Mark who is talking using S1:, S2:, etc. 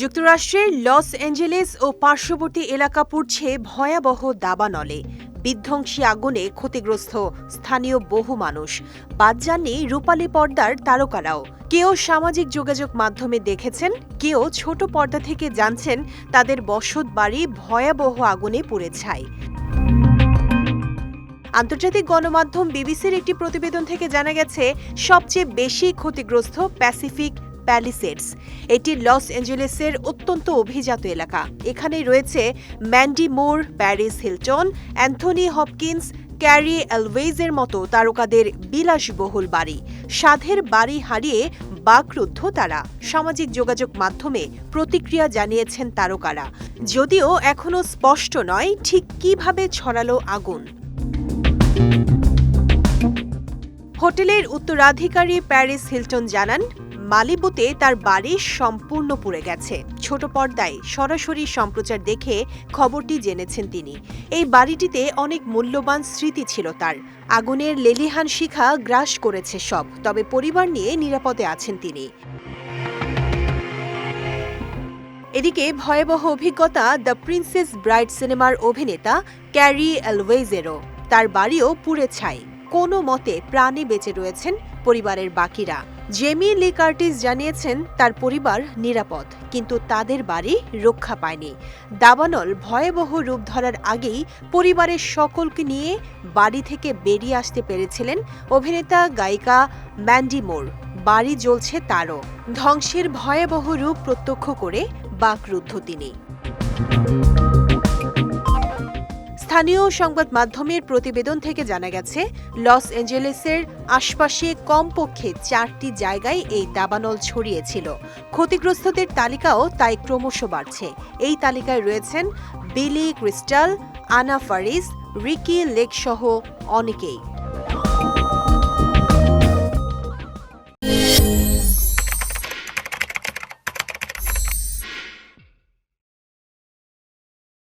S1: যুক্তরাষ্ট্রের Los Angeles ও পার্শ্ববর্তী এলাকা পড়ছে ভয়াবহ দাবানলে বিধ্বংসী আগুনে ক্ষতিগ্রস্ত স্থানীয় বহু মানুষ। বাদ যাননি রূপালী পর্দার তারকারাও। কেউ সামাজিক যোগাযোগ মাধ্যমে দেখেছেন, কেউ ছোট পর্দা থেকে জানছেন তাদের বসত বাড়ি ভয়াবহ আগুনে পুড়ে ছাই। আন্তর্জাতিক গণমাধ্যম বিবিসির একটি প্রতিবেদন থেকে জানা গেছে, সবচেয়ে বেশি ক্ষতিগ্রস্ত প্যাসিফিক প্যালিসেডস। এটি লস অ্যাঞ্জেলেসের অত্যন্ত অভিজাত এলাকা। এখানে রয়েছে Mandy Moore, Paris Hilton, Anthony Hopkins, Cary অ্যালওয়েজের মতো তারকাদের বিলাসবহুল বাড়ি। সাধের বাড়ি হারিয়ে বাকরুদ্ধ তারা। সামাজিক যোগাযোগ মাধ্যমে প্রতিক্রিয়া জানিয়েছেন তারকারা। যদিও এখনও স্পষ্ট নয় ঠিক কীভাবে ছড়ালো আগুন। হোটেলের উত্তরাধিকারী প্যারিস হিলটন জানান মালিবুতে তার বাড়ি সম্পূর্ণ পুড়ে গেছে। ছোট পর্দায় সরাসরি সম্প্রচার দেখে খবরটি জেনেছেন তিনি। এই বাড়িটিতে অনেক মূল্যবান স্মৃতি ছিল তার। আগুনের লেলিহান শিখা গ্রাস করেছে সব, তবে পরিবার নিয়ে নিরাপদে আছেন তিনি। এদিকে ভয়াবহ অভিজ্ঞতা দ্য প্রিন্সেস ব্রাইড সিনেমার অভিনেতা ক্যারি অ্যালওয়েজেরও। তার বাড়িও পুড়ে ছাই। কোনো মতে প্রাণে বেঁচে রয়েছেন পরিবারের বাকিরা। জেমি লি কার্টিস জানিয়েছেন তার পরিবার নিরাপদ, কিন্তু তাদের বাড়ি রক্ষা পায়নি। দাবানল ভয়াবহ রূপ ধরার আগেই পরিবারের সকলকে নিয়ে বাড়ি থেকে বেরিয়ে আসতে পেরেছিলেন অভিনেতা, গায়িকা ম্যান্ডি মোর। বাড়ি জ্বলছে তারও। ধ্বংসের ভয়াবহ রূপ প্রত্যক্ষ করে বাকরুদ্ধ তিনি। স্থানীয় সংবাদ মাধ্যমের প্রতিবেদন থেকে জানা গেছে, লস অ্যাঞ্জেলেসের আশপাশে কমপক্ষে চারটি জায়গায় এই দাবানল ছড়িয়েছিল। ক্ষতিগ্রস্তদের তালিকাও তাই ক্রমশ বাড়ছে। এই তালিকায় রয়েছেন বিলি ক্রিস্টাল, আনা ফারিস, রিকি লেক সহ অনেকেই।